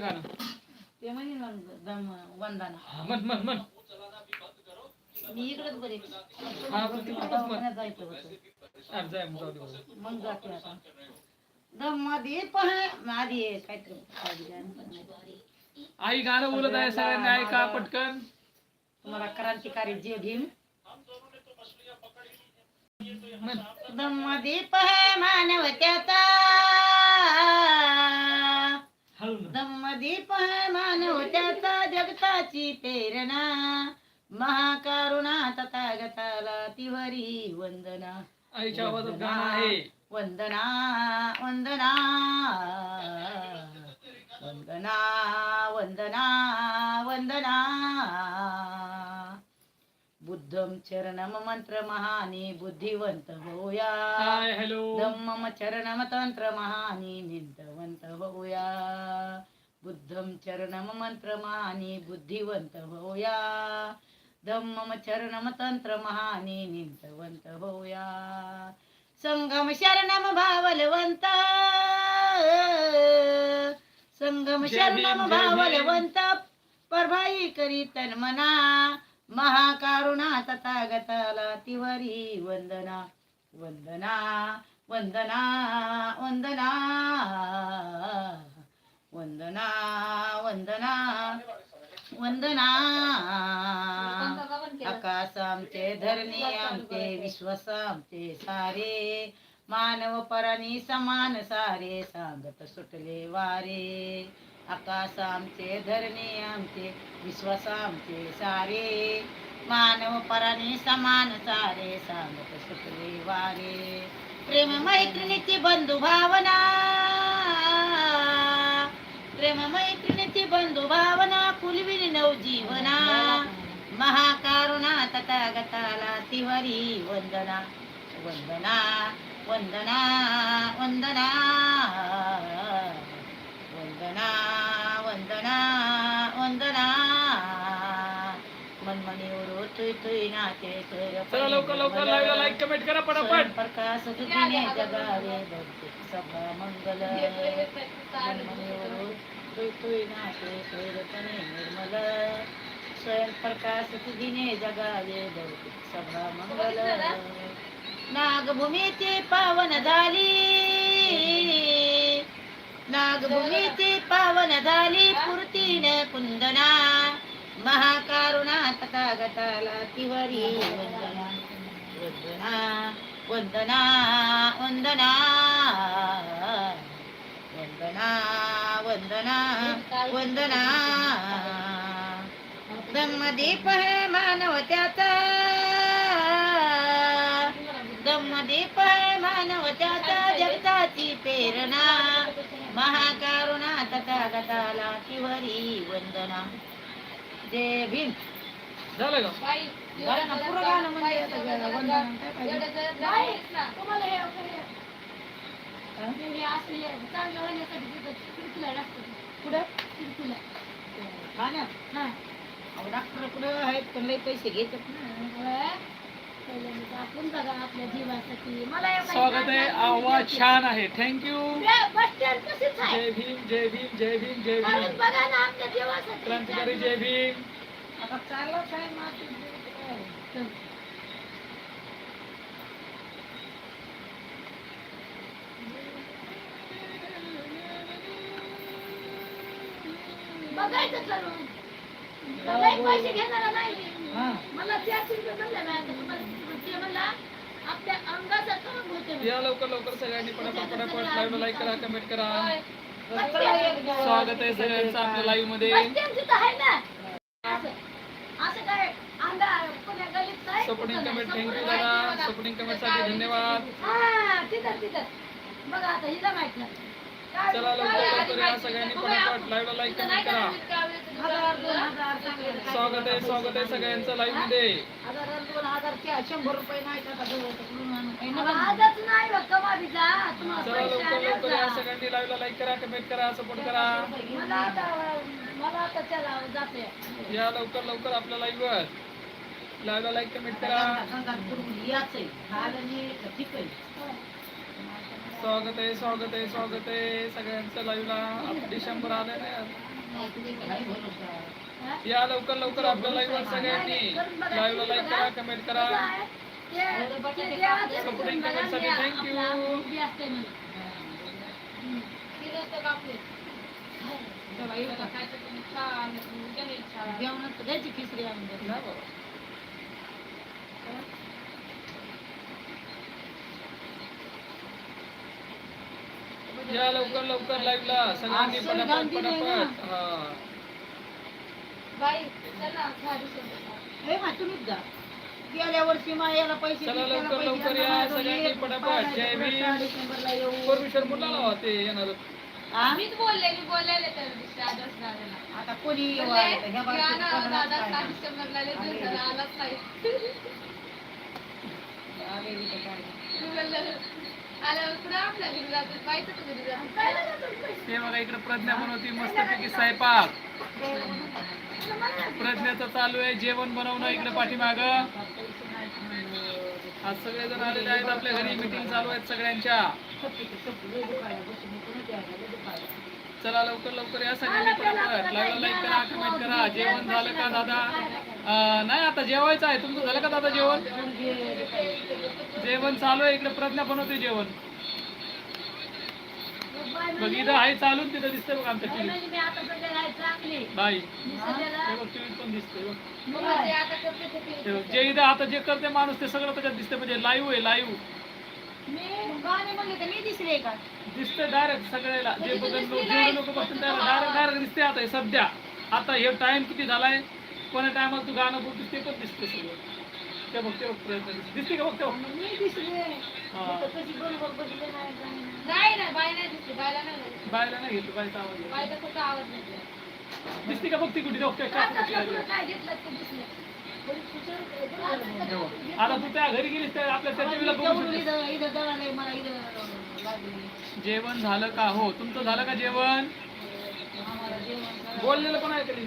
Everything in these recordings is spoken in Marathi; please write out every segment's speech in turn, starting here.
का गाणं? ते म्हणे दम वंदना. म्हण म्हण म्हण. मी इकडेच बरे. हा, पण म्हण. जायचं होतं. अरे जाय मग जाऊ दे बाबा. मग जाते आता. दममध्ये आधी आहे काहीतरी नाही. आई गाणं बोलत आहे सगळ्यांनी ऐका पटकन. तुम्हाला क्रांतिकारी जे भीम म्हण. दमदीप है मानवत्याचा हळू दमदीप है मानवत्याचा जगताची प्रेरणा. महाकारुणा तथागताला तिवरी वंदना. आईच्या आवाजात गाणं आहे. वंदना वंदना. वंदना वंदना वंदना. तंत्र महानी निंतवंत होया बुद्धम चरणम मंत्र महानी बुद्धिवंत होया धम्मम चरणम तंत्र महानी निंतवंत होया संगम शरणम भावलवंत संगम शरणम. भावलवंत परभाई करी तन्मना. महाकारुणा तथागताला तिवरी वंदना वंदना वंदना वंदना वंदना वंदना वंदना. आकाश आमचे धरणी आमचे विश्वास आमचे सारे. मानव पराणी समान सारे सांगत सुटले वारे. आकाश आमचे धरणी आमचे विश्वास आमचे सारे. मानव पराणी समान सारे सांगत सुटले वारे. प्रेम मैत्रिणीची बंधू भावना. प्रेम मैत्रिणीची बंधू भावना फुलविली नवजीवना. महाकारुणा तथागताला तिवरी वंदना. वंदना. वंदना वंदना वंदना वंदना वंदना. मनमणीवर तुई तुई नाते चला लवकर लवकर लाईव्ह लाईक कमेंट करा पटापट. प्रकाश दुदिने जगावे भौतिक सभा मंगल. मनमणीवर तुई तुई नाते सोयरपणे निर्मल. स्वयंप्रकाश तुझीने जगावे भौतिक सभा मंगल. नागभूमीची पावन झाली नागभूमीची पावन झाली पूर्तीने कुंदना महाकारुणा तथागताला तिवरी वंदना वंदना वंदना वंदना वंदना वंदना वंदना ब्रह्मदीप है है मानवत्याचा जगताची प्रेरणा. महाकारुणा तथागताला तिवरी वंदना. जय भीम. झालं का? झालं ना, पुरं गाणं म्हणजे आता ग- वंदना काय पाहिजे? कुठं? अहो, डॉक्टर कुठं आहेत? पण लई पैसे घेतात ना. आपल्या जीवासाठी. मला एवढं स्वागत आहे. आवाज छान आहे. थँक्यू बस स्टँड कशीच आहे. जय भीम जय भीम जय भीम जय भीम. बघा ना आपल्या जीवासाठी क्रांतिकारी जय भीम. आता काय बघायचं करून पैसे घेणारा नाही. हा. मला ते आपल्या अंगाचा होते. या लवकर लवकर सगळ्यांनी पटापट पटापट लाईव्ह लाईक करा कमेंट करा. स्वागत आहे सगळ्यांचं आपल्या लाईव्हमध्ये सपोर्टिंग कमेंट. थँक्यू दादा. सपोर्टिंग कमेंटसाठी धन्यवाद. हा बघा आता हिला माहीत चला लवकर काय लवकर आधी या माहिती सगळ्यांनी. पटापट लाईव्ह लाईक कमेंट करा. स्वागत आहे स्वागत आहे सगळ्यांचं लाईव्हमध्ये. चला लवकर लवकर या का? सगळ्यांनी लाईव्ह लाईक करा कमेंट करा सपोर्ट करा. या लवकर लवकर आपल्या लाईव्ह वर. लाईव्ह लाईक कमेंट करा. स्वागत आहे स्वागत आहे स्वागत आहे. सगळ्यांचं लाईव्हला डिसेंबर आलं ना. या लवकर लवकर आपल्या लाईव्हवर सगळ्यांनी लाईव्हला लाईक करा कमेंट करा. सपोर्टिंग कमेंटसाठी थँक्यू जेवणात या लवकर लवकर लाईव्हला सगळ्यांनी असं पटापट गांधी नाही ना. पटापट हा हे मा तुम्हीच जा गेल्या वर्षी मायाला पैसे चला दिले, लवकर लवकर या, आणून सगळ्यांनी एक पटापट. बारा जय डिसेंबर, भीम. सहा डिसेंबरला येऊ. परमिशन कुठला लावा ते येणार हा? मीच बोलले मी बोललेले त्या दिवशी आजच दादाला आता कोणी येऊ बोलले, आलं तर ह्या या बाबतीत ना, कोणालाच दादा काय सहा नाही. डिसेंबरला लय दिवस झाले, आलाच नाही. आलेली तर काय नाही. मी बोललं, हे ते बघा इकडे प्रज्ञा बनवती मस्तपैकी स्वयंपाक. प्रज्ञाचं चालू आहे जेवण बनवणं इकडे पाठीमाग. आज सगळेजण आलेले आहेत आपल्या घरी मिटिंग चालू आहेत सगळ्यांच्या. चला लवकर लवकर या सगळ्यांनी लवकर लाईक करा कमेंट करा. जेवण झालं का दादा? नाही आता जेवायचं आहे. तुमचं झालं का दादा जेवण? जेवण चालू आहे. इकडे प्रज्ञा बनवते जेवण. बघ इथं आहे चालून तिथं दिसतंय बघ आमच्या टीव्ही. हे टीव्ही पण दिसतंय बघ. जे इथं आता जे करते माणूस ते सगळं त्याच्यात दिसतंय. म्हणजे लाईव्ह आहे लाईव्ह दिसतंय डायरेक्ट सगळ्याला. जे बघत लोक जेवढे लोक बघतील त्याला डायरेक्ट डायरेक्ट दिसते आता हे सध्या. आता हे टाइम किती झालाय? कोणत्या टायमाला तू गाणं बोलतोस ते पण दिसते सगळं ते बघ ते बघ प्रयत्न दिसते. दिसते का बघ ते बघ मी दिसले हा. तर कशी बरोबर बसले नाही काय नाही. नाही नाही बाई नाही दिसली बायला नाही दिसली. बायला नाही घेतलं बायचा आवाज येतो. आवाज नाही दिसते का बघ ती कुठे त्या आता. काय घेतलं ते दिसलं. हे बघ. आता तू त्या घरी गेलीस त्या आपल्या त्या टीव्हीला बघू तेवढं शकतेस. इथं इथं जळालंय मला इथं लागली जेवण झालं का हो तुमचं झालं का जेवण आम्हाला जेवण करा. बोललेलं पण ऐकलं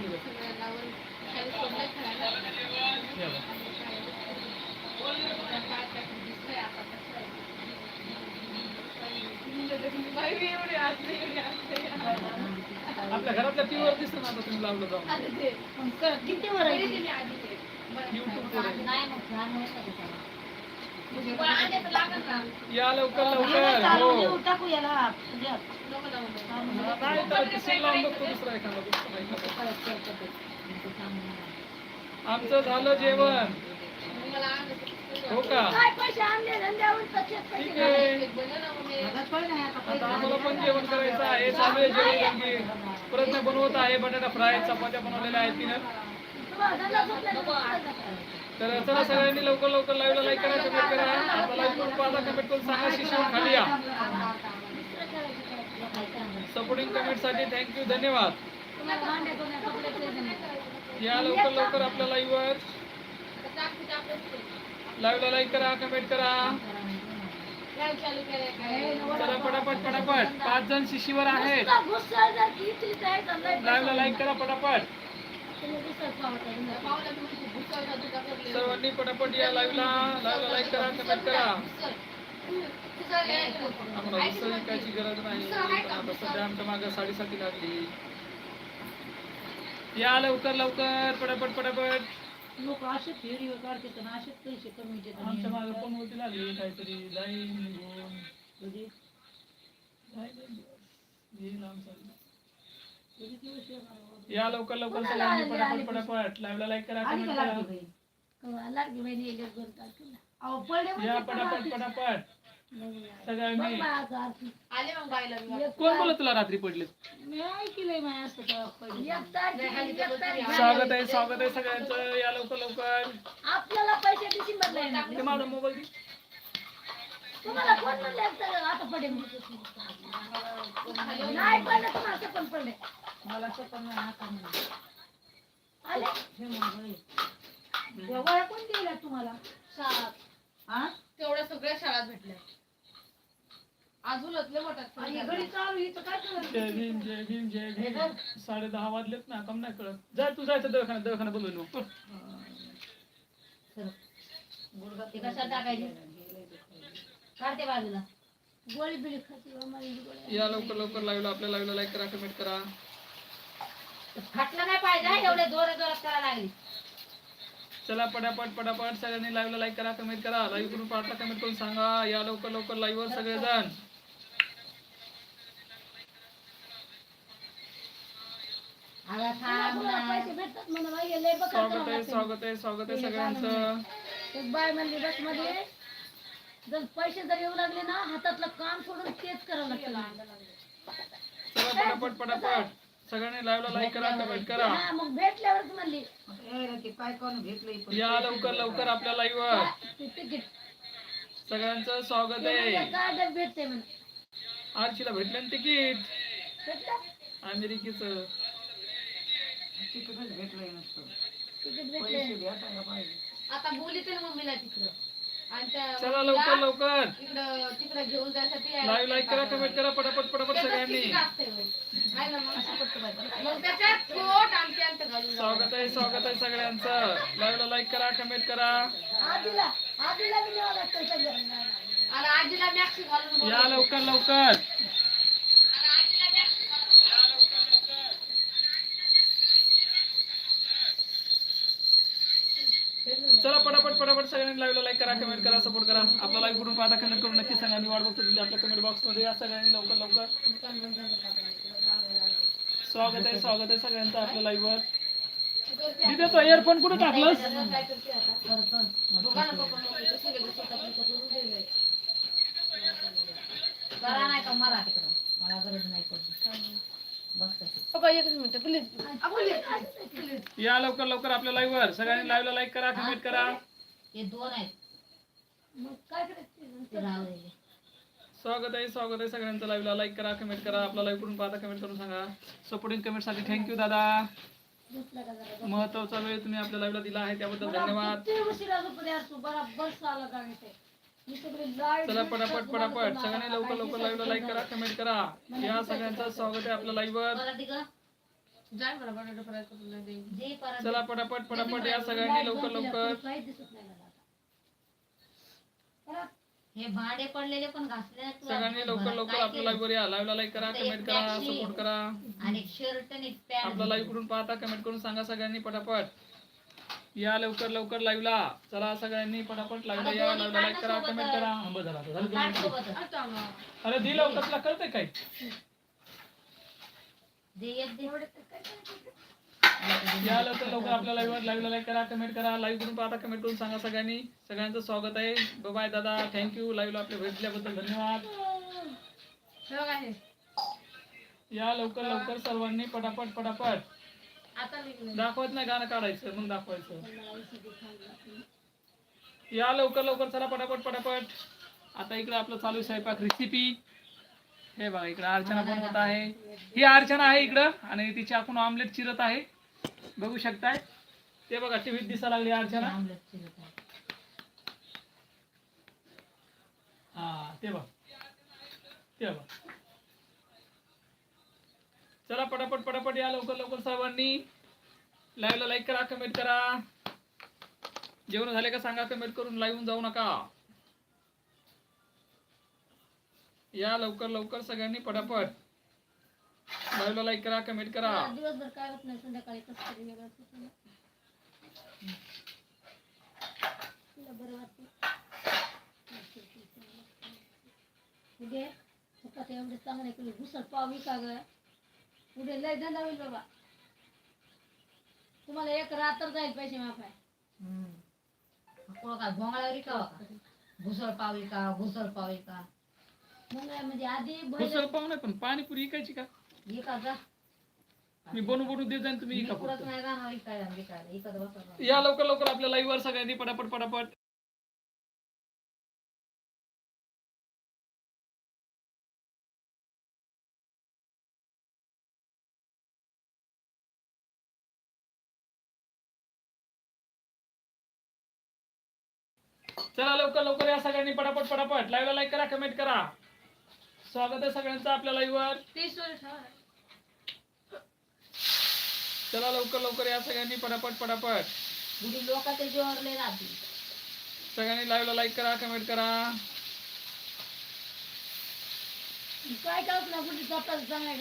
आपल्या घरातल्या टीव्हीवर दिसत ना आता तुम्ही लावलं जाऊन. किती वर आहे या लवकर लवकर हो. टाकू याला म्हणजे नको ना नाही तर किती लावून बघतो दुसरा एखादा दुसरा. आमचं झालं जेवण. हो का? ठीक आहे. आता आम्हाला पण जेवण करायचं आहे. चालू आहे जेवण की प्रयत्न बनवत आहे. बटाटा फ्राय चपात्या बनवलेल्या आहेत तिनं. तर चला सगळ्यांनी लवकर लवकर लाईव्हला लाईक करा कमेंट करा. आता लाईव्ह करून पाहता कमेंट करून सांगा शिशू खाली या. सपोर्टिंग कमेंटसाठी थँक्यू धन्यवाद. या लवकर लवकर आपल्या लाईव्हवर आता लाईव्हला लाईक करा कमेंट करा. चला पटापट पटापट. पाच जण शिशीवर आहेत. लाईव्हला लाईक करा पटापट. सर्वांनी पटापट या लाईव्हला लाईव्हला लाईक करा कमेंट करा. घुसळ. घुसळ यायचं. आम्हाला दुसरं विकायची गरज नाही. आता सध्या आमच्या मागे साडेसाती लागली. या लवकर लवकर पटापट पटापट. लोक असे फेरीवर काढतात आणि असेच पैसे कमी देतात. आमच्या मागे पण होती लागली काहीतरी. लाईन निघून कधी? लाईन येईल आमचा. कधी दिवस येणार? या लवकर लवकर सगळ्यांनी पटापट पटापट. लाईव्हला लाईक करा कमेंट करा. बहीण? अहो, पडले या पण पटापट. पटापट. आरती. आले मग एक कोण बोलत तुला रात्री पडले मी ऐकलंय असं. स्वागत आहे स्वागत आहे सगळ्यांचं. या लवकर लवकर. आपल्याला पैसे येणार. ते माझा मोबाईल तुम्हाला कोण म्हणलं आता पडेल. नाही पडलं तुम्हाला मला. आले? हे कोण दिल्या तुम्हाला. शाळा हा तेवढ्या सगळ्या शाळात भेटल्या. अजून लय मोठ्यात आणि घडी चालू इथं काय करत जय भीम जय भीम जय भीम. साडे दहा वाजलेत ना कम नाही कळत. जा तू जायचं दवाखान्यात दवाखाना बोलवून येऊ. ते कशात टाकायची? काढते बाजूला. गोळी बिळी खाती बा, मला गोळी या लवकर लवकर लाईव्हला आपल्या लाईव्हला लाईक करा कमेंट करा. फाटलं नाही पाहिजे? हा, एवढे जोर जोरात करायला लागली. चला पटापट पटापट. सगळ्यांनी लाईव्हला लाईक करा कमेंट करा. लाईव्ह करून पाठला कमेंट करून सांगा. या लवकर लवकर लाईव्हवर सगळेजण अगं तुला थांब तुला ना. पैसे भेटतात म्हणा बाई, हे लय बघा स्वागत आहे. स्वागत आहे स्वागत आहे सगळ्यांचं. एक बाय म्हणली बसमध्ये जर पैसे जर येऊ लागले ना हातातलं काम सोडून तेच करावं लागतं. चला पटापट पटापट. सगळ्यांनी लाईव्हला लाईक करा कमेंट करा. मग भेटल्यावरच म्हणली. काय घेतलंय या लवकर लवकर आपल्या लाईव्हवर सगळ्यांचं स्वागत आहे. भेटते आरशीला भेटलं ना तिकीट? भेटलं? अमेरिकेचं. तिकीटच भेटलंय नसतं. तिकीट पैसे भेटले भेटायला पाहिजे. आता बोली ना मम्मीला तिकडं. आणि त्या चला लवकर लवकर. इकडं तिकडं घेऊन जायसाठी लाईव्ह लाईक करा कमेंट करा पटापट पटापट त्याचं सगळ्यांनी. तिकीट असतंय बाई. आहे ना मग? मग त्याच्यात कोट आणि पॅन्ट घालून. जाऊ. स्वागत आहे स्वागत आहे सगळ्यांचं. लाईव्हला लाईक करा कमेंट करा. आधीला आधीला बी न्यावं लागतं सगळं. आणि आजीला मॅक्सी घालून या. लवकर लवकर. चला पटापट पटापट सगळ्यांनी लाईव्हला लाईक करा कमेंट करा सपोर्ट करा. आपला लाईव्ह करून पाहता कमेंट करून नक्की सांगा. मी वाट बघतो तुमच्या आपल्या कमेंट बॉक्समध्ये. या सगळ्यांनी लवकर लवकर. स्वागत आहे स्वागत आहे सगळ्यांचं आपल्या लाईव्ह वर. तिथे तो इयरफोन कुठे टाकलंस? नाही मला गरज नाही एकच मिनिट प्लीज या लवकर लवकर आपल्या लाईव्ह वर. सगळ्यांनी लाईव्हला लाईक करा कमेंट करा. हे दोन आहेत. मग काय करायचं ते राहिलेले स्वागत आहे स्वागत आहे सगळ्यांचं लाईव्हला लाईक करा कमेंट करा. आपला लाईव्ह करून पाहता कमेंट करून सांगा. सपोर्टिंग कमेंटसाठी थँक्यू दादा. महत्त्वाचा वेळ तुम्ही आपल्या लाईव्हला दिला आहे त्याबद्दल धन्यवाद. चला पटापट पटापट. सगळ्यांनी लवकर लवकर लाईव्हला लाईक करा कमेंट करा. या सगळ्यांचं स्वागत आहे आपल्या लाईव्हवर चला पटापट पटापट या सगळ्यांनी लवकर लवकर. हे भांडे पडलेले पण घासले. सगळ्यांनी लवकर लवकर आपल्या? लाईव्हवर या. लाईव्हला लाईक करा कमेंट करा सपोर्ट करा. आणि शर्ट आणि आपला लाईव्ह करून पाहता कमेंट करून सांगा सगळ्यांनी पटापट. या लवकर लवकर लाईव्हला चला सगळ्यांनी पटापट लाईव्हला या लाईव्हला लाईक करा कमेंट करा. हा, बरं झालं, झालं. अरे दिलं कसला कळतंय काय? दे दे. या लवकर लवकर आपल्या लाईव्ह लाईव्हला लाईक करा कमेंट करा. लाईव्ह करून पाहता कमेंट करून सांगा सगळ्यांनी. सगळ्यांचं स्वागत आहे. बाय दादा. थँक्यू लाईव्हला आपल्या भेट दिल्याबद्दल धन्यवाद. या लवकर लवकर सर्वांनी पटापट पटापट. दाखवत नाही गाणं काढायचं मग दाखवायचं. या लवकर लवकर चला पटापट पटापट. आता इकडे आपलं चालू आहे स्वयंपाक रेसिपी हे बघा इकडे अर्चना बनवत आहे. ही अर्चना आहे इकडं आणि तिची आपण ऑमलेट चिरत आहे. बघू शकताय. ते बघा टीव्हीत दिसायला लागली अर्चना. हा ते बघ. ते बघ. चला पटापट पटापट या लवकर लवकर सर्वांनी. लाईव्हला लाईक करा कमेंट करा. जेवण झाले का सांगा कमेंट करून लाईव्ह जाऊ नका. या लवकर लवकर सगळ्यांनी पटापट. लाईव्हला लाईक करा कमेंट करा. दिवसभर काय होत नाही संध्याकाळी कसं तरी वेगळंच होतं ना. बरं वाटतं? म्हणजे उद्या एवढे चांगले केले घुसळ ग उद्या लय धंदा होईल बाबा. तुम्हाला एक रात्र जाईल पैसे माफाय काय भोंगळा विकावा का घुसळ पावी का? घुसळ पावी का? मग म्हणजे आधी घुसळ बैल पाहू नाही पण पाणीपुरी इकायची का? विका जा? मी बनवू बनवू देत जाईन तुम्ही मी इका पुरत फक्त. नाही जाणार विकायला विकायला इकत बसा या लवकर लवकर आपल्या लाईव्ह वर सगळ्यांनी पटापट पटापट. चला लवकर लवकर या सगळ्यांनी पटापट पटापट. लाईव्हला लाईक करा कमेंट करा. स्वागत आहे सगळ्यांचं आपल्या लाईव्ह वर. ती सोय ठेवा. चला लवकर लवकर या सगळ्यांनी पटापट पटापट. लय राहते सगळ्यांनी लाईव्हला लाईक करा कमेंट करा. काय करत ना कुठे जातात चांगल्या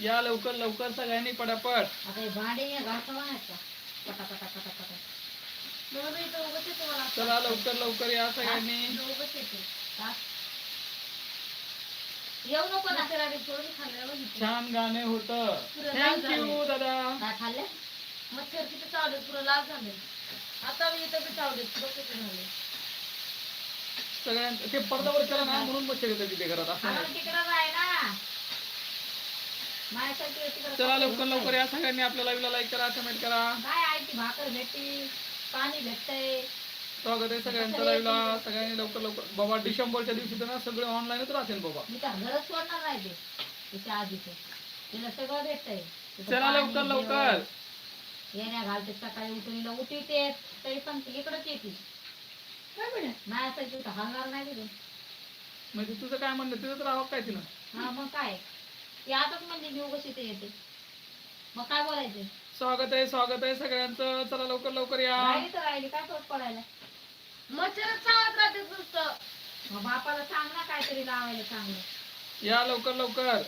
या लवकर लवकर सगळ्यांनी पटापट. हे चला लवकर लवकर या सगळ्यांनी. छान गाणे होत. थँक्यू. दादा. खाल्ले? मच्छर किती चावले पुरं लाल झाले. आता मी इथं बी चावले पुरं किती झाले? सगळ्यांचं ते पडद्यावर करा ना म्हणून मच्छर येतात तिथे घरात असं आम्हाला नाही तिकडं जाय ना माझ्यासाठी तिकडं चला लवकर लवकर या सगळ्यांनी आपल्या लाईव्हला लाईक करा कमेंट करा. काय आहे ती भाकर भेटती पाणी भेटतंय. स्वागत आहे सगळ्यांचं लाईव्हला सगळ्यांनी लवकर लवकर. बाबा डिसेंबरच्या दिवशी तर ना सगळे ऑनलाईनच राहतील बाबा. मी तर घरच सोडणार नाही ते. तिच्या आधीच. तिला सगळं भेटतंय. चला लवकर लवकर. येण्या घालते सकाळी उठून उठीते तरी पण ती इकडंच येते. तिथं हलणार नाही म्हणजे तुझं काय म्हणणं तिथंच राहावं काय तिनं? हा मग काय? ती आताच म्हणजे मी उगाच इथे येते. मग काय बोलायचं? स्वागत आहे स्वागत आहे सगळ्यांचं. चला लवकर लवकर या. राहिली तर राहिली काय फरक पडायला? मच्छरच चावत राहते नुसतं. मग बापाला सांग ना काहीतरी लावायला चांगलं. या लवकर लवकर.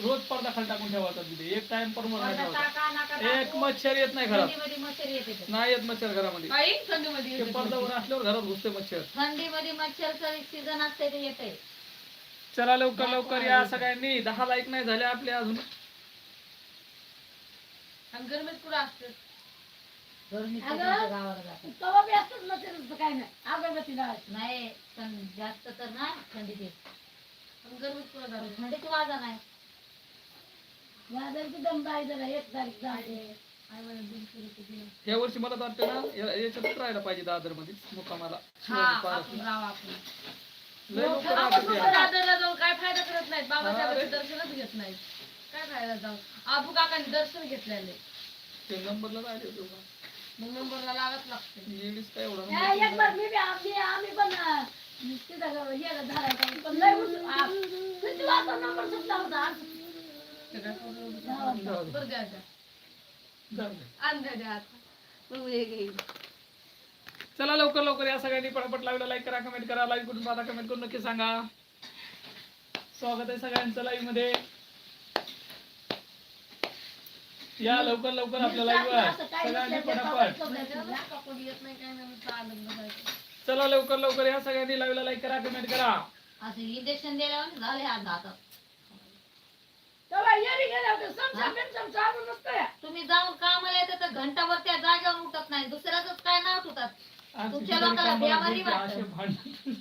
रोज पडदा खाली टाकून ठेवायचा तिथे. एक टाइम परमनंट नाही वरनं ठेवायचा. टाका नका एक टाकू. मच्छर येत नाही घरात. थंडीमध्ये मच्छर येते ते. नाही येत मच्छर घरामध्ये. काही थंडीमध्ये ते येते पडद्यावर असल्यावर घरात घुसते मच्छर. थंडीमध्ये मच्छरचं सीझन असते ते येते. चला लवकर लवकर या सगळ्यांनी. दहा लाईक नाही झाले आपले अजून. आणि गरमीत कुठं असते गरमी अगं. गावाला जातात. तवा बी असतच ना त्याचं काय नाही. अगरबत्ती लावायची. नाही पण जास्त तर ना थंडीत येत. आणि गरमीत कुठं जाते थंडीत वाजा नाही. वाजायची दम जरा. एक तारीख आई दिले. या वर्षी मला तर वाटतं ना या- याच्यातच राहायला पाहिजे दादरमध्ये मुक्कामाला. हा शिवाजी पार्क. आपण जाऊ आपण लय लोकं आपण फक्त. दादरला जाऊन काय फायदा करत नाहीत? हा, बाबासाहेबांचे. दर्शनच घेत नाहीत. काय फायदा जाऊन? आबू काकांनी दर्शन घेतलेले. ते नंबरला होते बघा. मग नंबरला लावत लागते. लेडीज काय एवढा या, एक बार मी बी आम्ही आम्ही पण अं, तिथं ग- हे धरायचं पण लय उच- आ, किती वाजता नंबर सुटला होता? वाजता. जाऊ. दे. बरं द्या द्या जाऊ दे. अंधा द्या आता मग हे घेईल चला लवकर लवकर या सगळ्यांनी पटापट लाईव्हला लाईक करा कमेंट करा लाईव्ह कुठून पाहता कमेंट करून नक्की सांगा. स्वागत आहे सगळ्यांचं लाईव्हमध्ये. या लवकर लवकर आपल्या लाईव्ह सगळ्यांनी पटापट. चला लवकर लवकर या सगळ्यांनी लाईव्हला लाईक करा कमेंट करा. असं इंजेक्शन दिल्यावर झाले हात हातात तुम्ही जाऊन कामाला येते तर घंटाभर त्या जागेवर उठत नाही दुसऱ्याच काय नाव उठतात आज तुमच्या कितीतरी लोकांना कामाला बेमारी गेलते, वाटतं. असे भांडण.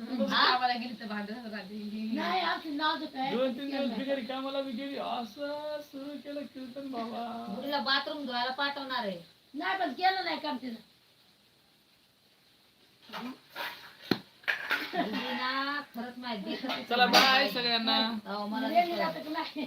मग गावाला गेली तर भांडण राहते. नाही आमची नाजूक आहे दोन तीन दिवस बिगारी कामाला बी गेली. असं सुरू केलं कीर्तन बाबा. मुलीला बाथरूम धुवायला पाठवणार आहे. नाही पण केलं नाही काम तिनं. मुली ना खरंच माहिती चला बाय सगळ्यांना. अहो, मला. जातं की नाही.